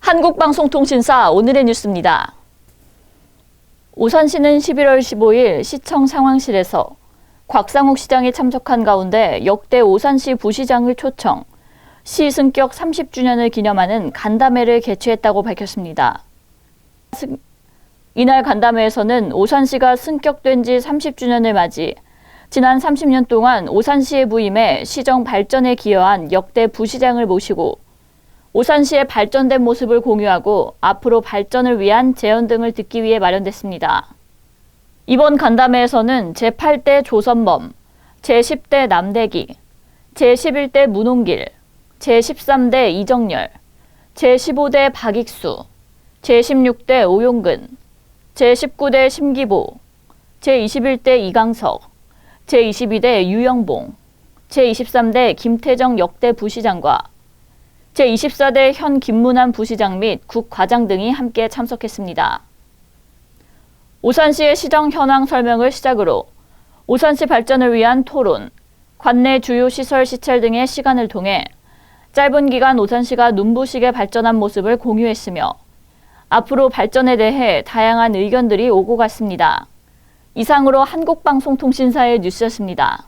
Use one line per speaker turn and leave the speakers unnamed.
한국방송통신사 오늘의 뉴스입니다. 오산시는 11월 15일 시청 상황실에서 곽상욱 시장이 참석한 가운데 역대 오산시 부시장을 초청, 시 승격 30주년을 기념하는 간담회를 개최했다고 밝혔습니다. 승- 이날 간담회에서는 오산시가 승격된 지 30주년을 맞이 지난 30년 동안 오산시에 부임해 시정 발전에 기여한 역대 부시장을 모시고 오산시의 발전된 모습을 공유하고 앞으로 발전을 위한 제언 등을 듣기 위해 마련됐습니다. 이번 간담회에서는 제8대 조선범, 제10대 남대기, 제11대 문홍길, 제13대 이정열, 제15대 박익수, 제16대 오용근, 제19대 심기보, 제21대 이강석, 제22대 유영봉, 제23대 김태정 역대 부시장과 제24대 현 김문환 부시장 및 국과장 등이 함께 참석했습니다. 오산시의 시정 현황 설명을 시작으로 오산시 발전을 위한 토론, 관내 주요 시설 시찰 등의 시간을 통해 짧은 기간 오산시가 눈부시게 발전한 모습을 공유했으며 앞으로 발전에 대해 다양한 의견들이 오고 갔습니다. 이상으로 한국방송통신사의 뉴스였습니다.